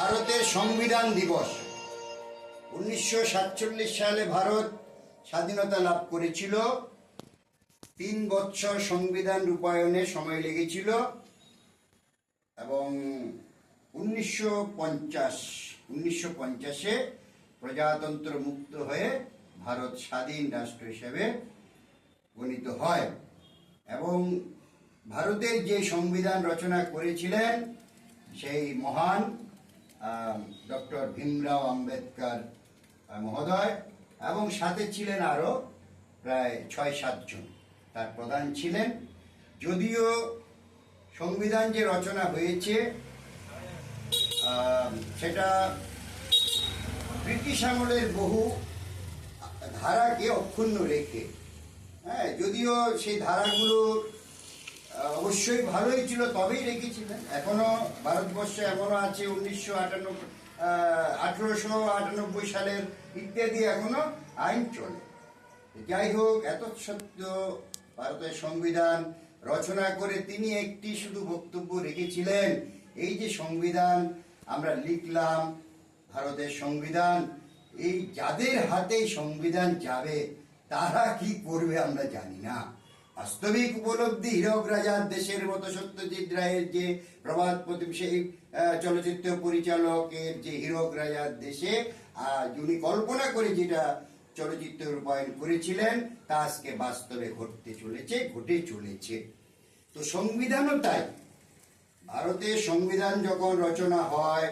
ভারতের সংবিধান দিবস। উনিশশো সাতচল্লিশ সালে ভারত স্বাধীনতা লাভ করেছিল। তিন বছর সংবিধান রূপায়ণে সময় লেগেছিল এবং উনিশশো পঞ্চাশ, উনিশশো পঞ্চাশে প্রজাতন্ত্র মুক্ত হয়ে ভারত স্বাধীন রাষ্ট্র হিসেবে গণিত হয় এবং ভারতের যে সংবিধান রচনা করেছিলেন সেই মহান ডক্টর ভীমরাও আম্বেদকর মহোদয় এবং সাথে ছিলেন আরও প্রায় ছয় সাতজন তার প্রধান ছিলেন। যদিও সংবিধান যে রচনা হয়েছে সেটা ব্রিটিশ আমলের বহু ধারাকে অক্ষুণ্ণ রেখে হ্যাঁ যদিও সেই ধারাগুলো আহ, অবশ্যই ভালোই ছিল, তবেই রেখেছিলেন। এখনও ভারতবর্ষে এমনও আছে উনিশশো আটানব্বই আঠেরোশো আটানব্বই সালের ইত্যাদি এখনও আইন চলে। যাই হোক, এত সত্য ভারতের সংবিধান রচনা করে তিনি একটি শুধু বক্তব্য রেখেছিলেন। এই যে সংবিধান, আমরা লিখলাম ভারতের সংবিধান। এই যাদের হাতে সংবিধান যাবে, তারা কি করবে আমরা জানি না। বাস্তবিক উপলব্ধি হীরক রাজার দেশের মতো সত্যজিৎ রায়ের যে প্রবাদ প্রতিম সেই চলচ্চিত্র পরিচালকের যে হীরক রাজার দেশে যিনি কল্পনা করে যেটা চলচ্চিত্র রূপায়ণ করেছিলেন, তা আজকে বাস্তবে ঘটতে চলেছে, ঘটে চলেছে। তো সংবিধানও তাই ভারতের সংবিধান যখন রচনা হয়,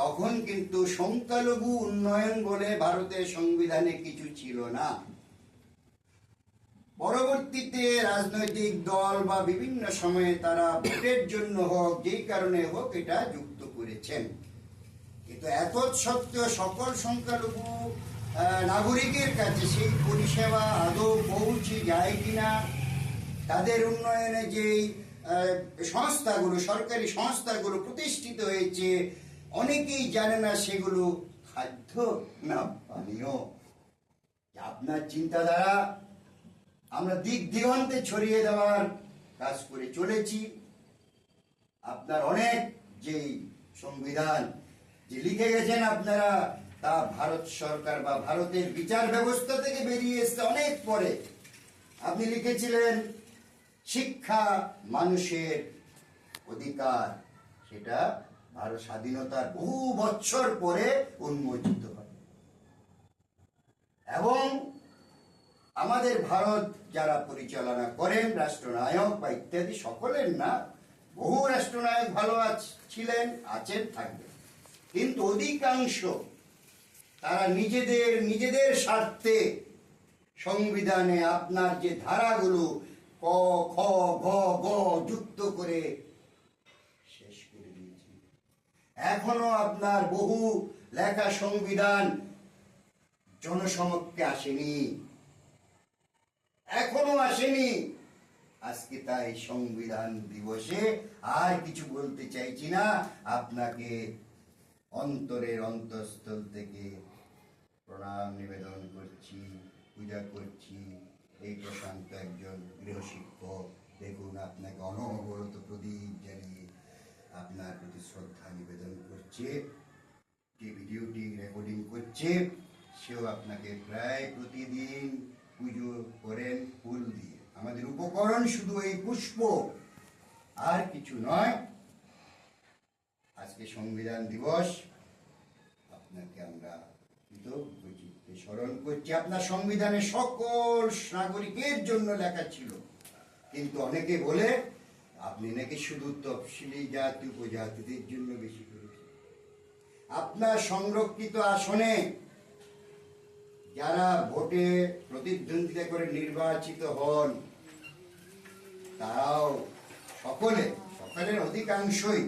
তখন কিন্তু সংখ্যালঘু উন্নয়ন বলে ভারতের সংবিধানে কিছু ছিল না। পরবর্তীতে রাজনৈতিক দল বা বিভিন্ন সময়ে তারা ভোটের জন্য হোক, যেই কারণে হোক এটা যুক্ত করেছেন। কিন্তু এত সত্ত্বেও সকল সংখ্যালঘু নাগরিকের কাছে সেই পরিষেবা আদৌ পৌঁছে যায় কিনা, তাদের উন্নয়নে যেই সংস্থাগুলো, সরকারি সংস্থাগুলো প্রতিষ্ঠিত হয়েছে, অনেকেই জানে না সেগুলো খাদ্য না পানীয়। আপনার চিন্তাধারা আমরা দিক দিগন্তে ছড়িয়ে দেওয়ার কাজ করে চলেছি। আপনার অনেক যে সংবিধান যে লিখে গেছেন আপনারা, তা ভারত সরকার বা ভারতের বিচার ব্যবস্থা থেকে বেরিয়ে এসছে অনেক পরে। আপনি লিখেছিলেন, শিক্ষা মানুষের অধিকার। সেটা ভারত স্বাধীনতার বহু বছর পরে উন্মোচিত হয় এবং আমাদের ভারত যারা পরিচালনা করেন, রাষ্ট্রনায়ক বা ইত্যাদি সকলের না, বহু রাষ্ট্রনায়ক ভালো ছিলেন, আছেন, থাকবেন। কিন্তু অধিকাংশ তারা নিজেদের নিজেদের স্বার্থে সংবিধানে আপনার যে ধারাগুলো ক, খ গ গ যুক্ত করে শেষ করে দিয়েছে। এখনও আপনার বহু লেখা সংবিধান জনসমক্ষে আসেনি। এখনও আসেনি। আজকে তাই সংবিধান দিবসে আর কিছু বলতে চাইছি না। আপনাকে অন্তরের অন্তঃস্থল থেকে প্রণাম নিবেদন করছি, পূজা করছি। এই প্রশান্ত একজন গৃহশিক্ষক। দেখুন, আপনাকে অনবরত প্রদীপ জ্বালিয়ে আপনার প্রতি শ্রদ্ধা নিবেদন করছে। যে ভিডিওটি রেকর্ডিং করছে, সেও আপনাকে প্রায় প্রতিদিন পুজো করেন ফুল দিয়ে। আমাদের উপকরণ শুধু এই পুষ্প, আর কিছু নয়। আজকে সংবিধান দিবস। আপনাকে আমরা কৃতজ্ঞচিত্তে স্মরণ করছি। আপনার সংবিধানে সকল নাগরিকের জন্য লেখা ছিল। কিন্তু অনেকে বলে, আপনি নাকি শুধু তফসিলি জাতি, উপজাতিদের জন্য বেশি করেছেন। আপনার সংরক্ষিত আসনে যারা ভোটে প্রতিদ্বন্দ্বিতা করে নির্বাচিত হন, তারাও সকলে, সকলের অধিকাংশই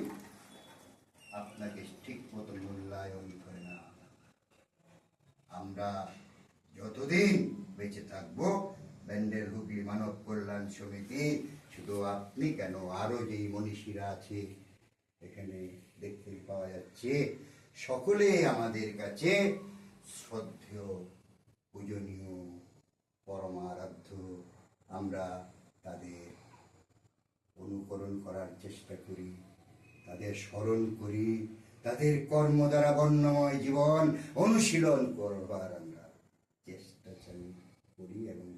আপনাকে ঠিক মতো মূল্যায়ন করে না। আমরা যতদিন বেঁচে থাকব, ব্যান্ডেল হুগলি মানব কল্যাণ সমিতি, শুধু আপনি কেন, আরও যেই মনীষীরা আছে এখানে দেখতে পাওয়া যাচ্ছে সকলে আমাদের কাছে শ্রদ্ধেয় পূজনীয় পরম আরাধ্য, আমরা তাদের অনুকরণ করার চেষ্টা করি, তাদের স্মরণ করি, তাদের কর্ম দ্বারা বর্ণময় জীবন অনুশীলন করবার আমরা চেষ্টা করি এবং